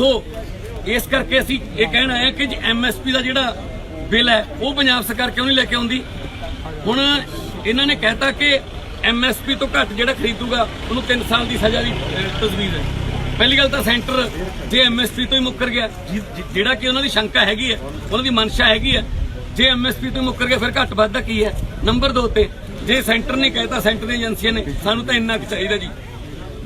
ਸੋ ਇਸ ਕਰਕੇ ਅਸੀਂ ਇਹ ਕਹਿਣਾ ਹੈ ਕਿ ਐਮਐਸਪੀ ਦਾ ਜਿਹੜਾ ਬਿੱਲ ਹੈ, ਉਹ ਪੰਜਾਬ ਸਰਕਾਰ ਕਿਉਂ ਨਹੀਂ ਲੈ ਕੇ ਆਉਂਦੀ? ਹੁਣ ਇਹਨਾਂ ਨੇ ਕਹਿਤਾ ਕਿ ਐਮਐਸਪੀ ਤੋਂ ਘੱਟ ਜਿਹੜਾ ਖਰੀਦੂਗਾ, ਉਹਨੂੰ 3 ਸਾਲ ਦੀ ਸਜ਼ਾ ਦੀ ਤਜਵੀਜ਼ ਹੈ। ਪਹਿਲੀ ਗੱਲ ਤਾਂ ਸੈਂਟਰ ਜੇ ਐਮਐਸਪੀ ਤੋਂ ਹੀ ਮੁੱਕਰ ਗਿਆ ਜਿਹੜਾ ਕਿ ਉਹਨਾਂ ਦੀ ਸ਼ੰਕਾ ਹੈਗੀ ਹੈ, ਉਹਨਾਂ ਦੀ ਮਨਸ਼ਾ ਹੈਗੀ ਹੈ, ਜੇ ਐਮਐਸਪੀ ਤੋਂ ਹੀ ਮੁੱਕਰ ਗਿਆ, ਫਿਰ ਘੱਟ ਵੱਧ ਦਾ ਕੀ ਹੈ? ਨੰਬਰ 2 ਤੇ, ਜੇ ਸੈਂਟਰ ਨੇ ਕਹਿਤਾ, ਸੈਂਟਰ ਦੀਆਂ ਏਜੰਸੀਆਂ ਨੇ, ਸਾਨੂੰ ਤਾਂ ਇੰਨਾ ਕੁ ਚਾਹੀਦਾ ਜੀ।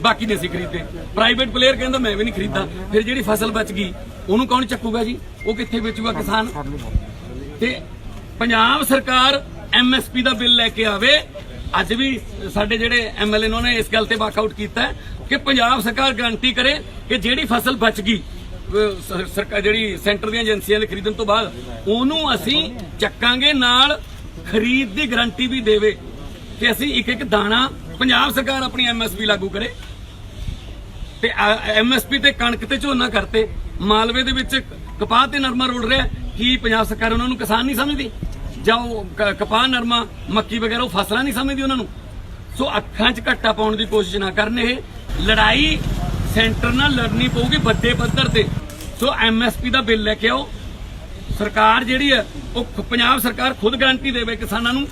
ਬਾਕੀ ਨਹੀਂ ਸੀ ਖਰੀਦਦੇ। ਪ੍ਰਾਈਵੇਟ ਪਲੇਅਰ ਕਹਿੰਦਾ, ਮੈਂ ਵੀ ਨਹੀਂ ਖਰੀਦਦਾ। ਫਿਰ ਜਿਹੜੀ ਫਸਲ ਬਚ ਗਈ, ਉਹਨੂੰ ਕੌਣ ਚੱਕੂਗਾ ਜੀ? ਉਹ ਕਿੱਥੇ ਵੇਚੂਗਾ ਕਿਸਾਨ? ਤੇ ਪੰਜਾਬ ਸਰਕਾਰ ਐਮਐਸਪੀ ਦਾ ਬਿੱਲ ਲੈ ਕੇ ਆਵੇ। ਅੱਜ ਵੀ ਸਾਡੇ ਜਿਹੜੇ ਐਮਐਲਏ ਨੇ ਉਹਨੇ ਇਸ ਗੱਲ ਤੇ ਵਾਕਆਊਟ ਕੀਤਾ ਕਿ ਪੰਜਾਬ ਸਰਕਾਰ ਗਾਰੰਟੀ ਕਰੇ ਕਿ ਜਿਹੜੀ ਫਸਲ ਬਚ ਗਈ ਸਰਕਾਰ ਜਿਹੜੀ ਸੈਂਟਰ ਦੀਆਂ ਏਜੰਸੀਆਂ ਦੇ ਖਰੀਦਣ ਤੋਂ ਬਾਅਦ, ਉਹਨੂੰ ਅਸੀਂ ਚੱਕਾਂਗੇ ਨਾਲ ਖਰੀਦ ਦੀ ਗਾਰੰਟੀ ਵੀ ਦੇਵੇ। ਕਿ ਅਸੀਂ ਇੱਕ ਇੱਕ ਦਾਣਾ ਪੰਜਾਬ ਸਰਕਾਰ ਆਪਣੀ ਐਮਐਸਪੀ ਲਾਗੂ ਕਰੇ। ਤੇ ਐਮਐਸਪੀ ਤੇ ਕਣਕ ਤੇ ਝੋਨਾ ਕਰਤੇ। ਮਾਲਵੇ ਦੇ ਵਿੱਚ ਕਪਾਹ ਤੇ ਨਰਮਾ ਰੋੜ ਰਿਹਾ। ਕੀ ਪੰਜਾਬ ਸਰਕਾਰ ਉਹਨਾਂ ਨੂੰ ਕਿਸਾਨ ਨਹੀਂ ਸਮਝਦੀ? ਜਾਂ ਉਹ ਕਪਾਹ, ਨਰਮਾ, ਮੱਕੀ ਵਗੈਰਾ ਉਹ ਫਸਲਾਂ ਨਹੀਂ ਸਮਝਦੀ ਉਹਨਾਂ ਨੂੰ? ਸੋ ਅੱਖਾਂ 'ਚ ਘੱਟਾ ਪਾਉਣ ਦੀ ਕੋਸ਼ਿਸ਼ ਨਾ ਕਰਨ ਇਹ। ਲੜਾਈ ਸੈਂਟਰ ਨਾਲ ਲੜਨੀ ਪਊਗੀ ਵੱਡੇ ਪੱਧਰ ਤੇ। ਸੋ ਐਮਐਸਪੀ ਦਾ ਬਿੱਲ ਲੈ ਕੇ ਆਓ। ਸਰਕਾਰ ਜਿਹੜੀ ਹੈ, ਉਹ ਪੰਜਾਬ ਸਰਕਾਰ ਖੁਦ ਗਾਰੰਟੀ ਦੇਵੇ ਕਿਸਾਨਾਂ ਨੂੰ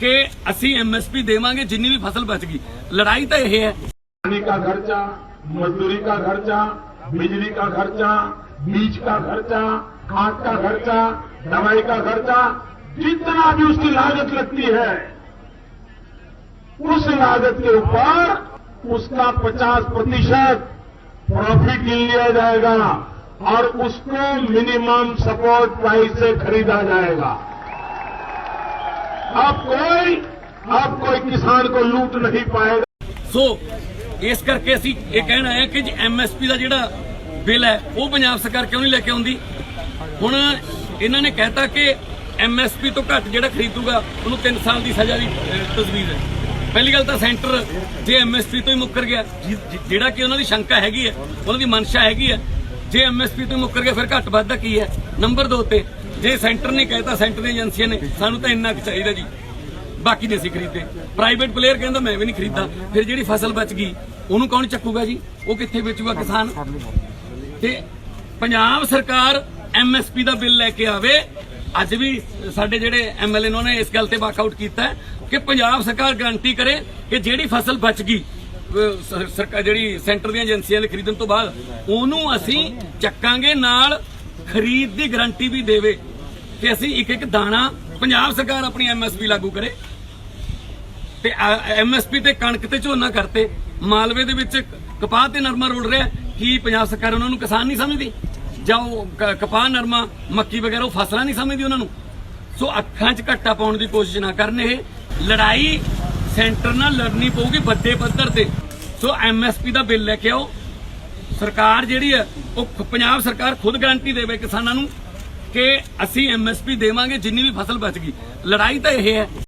ਕਿ ਅਸੀਂ ਐਮਐਸਪੀ ਦੇਵਾਂਗੇ, ਜਿੰਨੀ ਵੀ ਫਸਲ ਬਚ ਗਈ। ਲੜਾਈ ਤਾਂ ਇਹ ਹੈ। ਪਾਣੀ ਦਾ ਖਰਚਾ मजदूरी का खर्चा, बिजली का खर्चा, बीज का खर्चा, खाद का खर्चा, दवाई का खर्चा, जितना भी उसकी लागत लगती है, उस लागत के ऊपर उसका 50 प्रतिशत प्रॉफिट लिया जाएगा और उसको मिनिमम सपोर्ट प्राइस से खरीदा जाएगा। अब कोई अब कोई किसान को लूट नहीं पाएगा। ਸੋ ਇਸ ਕਰਕੇ ਅਸੀਂ ਇਹ ਕਹਿਣਾ ਹੈ ਕਿ ਐਮਐਸਪੀ ਦਾ ਜਿਹੜਾ ਬਿੱਲ ਹੈ, ਉਹ ਪੰਜਾਬ ਸਰਕਾਰ ਕਿਉਂ ਨਹੀਂ ਲੈ ਕੇ ਆਉਂਦੀ? ਹੁਣ ਇਹਨਾਂ ਨੇ ਕਹਿਤਾ ਕਿ ਐਮਐਸਪੀ ਤੋਂ ਘੱਟ ਜਿਹੜਾ ਖਰੀਦੂਗਾ, ਉਹਨੂੰ 3 ਸਾਲ ਦੀ ਸਜ਼ਾ ਦੀ ਤਜਵੀਜ਼ ਹੈ। ਪਹਿਲੀ ਗੱਲ ਤਾਂ ਸੈਂਟਰ ਜੇ ਐਮਐਸਪੀ ਤੋਂ ਹੀ ਮੁੱਕਰ ਗਿਆ ਜਿਹੜਾ ਕਿ ਉਹਨਾਂ ਦੀ ਸ਼ੰਕਾ ਹੈਗੀ ਹੈ, ਉਹਨਾਂ ਦੀ ਮਨਸ਼ਾ ਹੈਗੀ ਹੈ, ਜੇ ਐਮਐਸਪੀ ਤੋਂ ਹੀ ਮੁੱਕਰ ਗਿਆ, ਫਿਰ ਘੱਟ ਵੱਧਦਾ ਕੀ ਹੈ? ਨੰਬਰ 2 ਤੇ, ਜੇ ਸੈਂਟਰ ਨੇ ਕਹਿਤਾ, ਸੈਂਟਰ ਦੀਆਂ ਏਜੰਸੀਆਂ ਨੇ, ਸਾਨੂੰ ਤਾਂ ਇੰਨਾ ਕੁ ਚਾਹੀਦਾ ਜੀ। ਬਾਕੀ ਨਹੀਂ ਅਸੀਂ ਖਰੀਦੇ ਪ੍ਰਾਈਵੇਟ ਪਲੇਅਰ ਕਹਿੰਦਾ, ਮੈਂ ਵੀ ਨਹੀਂ ਖਰੀਦਦਾ। ਫਿਰ ਜਿਹੜੀ ਫਸਲ ਬਚ ਗਈ ਉਹਨੂੰ ਕੌਣ ਚੱਕੂਗਾ ਜੀ? ਉਹ ਕਿੱਥੇ ਵੇਚੂਗਾ ਕਿਸਾਨ? ਤੇ ਪੰਜਾਬ ਸਰਕਾਰ ਐਮਐਸਪੀ ਦਾ ਬਿੱਲ ਲੈ ਕੇ ਆਵੇ। ਅੱਜ ਵੀ ਸਾਡੇ ਜਿਹੜੇ ਐਮਐਲਏ ਨੇ, ਉਹਨੇ ਇਸ ਗੱਲ ਤੇ ਵਾਕਆਊਟ ਕੀਤਾ ਕਿ ਪੰਜਾਬ ਸਰਕਾਰ ਗਾਰੰਟੀ ਕਰੇ ਕਿ ਜਿਹੜੀ ਫਸਲ ਬਚ ਗਈ ਸਰਕਾਰ ਜਿਹੜੀ ਸੈਂਟਰ ਦੀਆਂ ਏਜੰਸੀਆਂ ਦੇ ਖਰੀਦਣ ਤੋਂ ਬਾਅਦ, ਉਹਨੂੰ ਅਸੀਂ ਚੱਕਾਂਗੇ ਨਾਲ ਖਰੀਦ ਦੀ ਗਾਰੰਟੀ ਵੀ ਦੇਵੇ। ਕਿ ਅਸੀਂ ਇੱਕ ਇੱਕ ਦਾਣਾ ਪੰਜਾਬ ਸਰਕਾਰ ਆਪਣੀ ਐਮਐਸਪੀ ਲਾਗੂ ਕਰੇ। ਤੇ ਐਮਐਸਪੀ ਤੇ ਕਣਕ ਤੇ ਝੋਨਾ ਕਰਤੇ। ਮਾਲਵੇ ਦੇ ਵਿੱਚ ਕਪਾਹ ਤੇ ਨਰਮਾ ਰੋੜ ਰਿਹਾ। ਕੀ ਪੰਜਾਬ ਸਰਕਾਰ ਉਹਨਾਂ ਨੂੰ ਕਿਸਾਨ ਨਹੀਂ ਸਮਝਦੀ? ਜਾਂ ਉਹ ਕ- ਕਪਾਹ, ਨਰਮਾ, ਮੱਕੀ ਵਗੈਰਾ ਉਹ ਫਸਲਾਂ ਨਹੀਂ ਸਮਝਦੀ ਉਹਨਾਂ ਨੂੰ? ਸੋ ਅੱਖਾਂ 'ਚ ਘੱਟਾ ਪਾਉਣ ਦੀ ਕੋਸ਼ਿਸ਼ ਨਾ ਕਰਨ ਇਹ। ਲੜਾਈ ਸੈਂਟਰ ਨਾਲ ਲੜਨੀ ਪਊਗੀ ਵੱਡੇ ਪੱਧਰ ਤੇ। ਸੋ ਐਮਐਸਪੀ ਦਾ ਬਿੱਲ ਲੈ ਕੇ ਆਓ। ਸਰਕਾਰ ਜਿਹੜੀ ਹੈ, ਉਹ ਪੰਜਾਬ ਸਰਕਾਰ ਖੁਦ ਗਾਰੰਟੀ ਦੇਵੇ ਕਿਸਾਨਾਂ ਨੂੰ ਕਿ ਅਸੀਂ ਐਮਐਸਪੀ ਦੇਵਾਂਗੇ, ਜਿੰਨੀ ਵੀ ਫਸਲ ਬਚ ਗਈ। ਲੜਾਈ ਤਾਂ ਇਹ ਹੈ।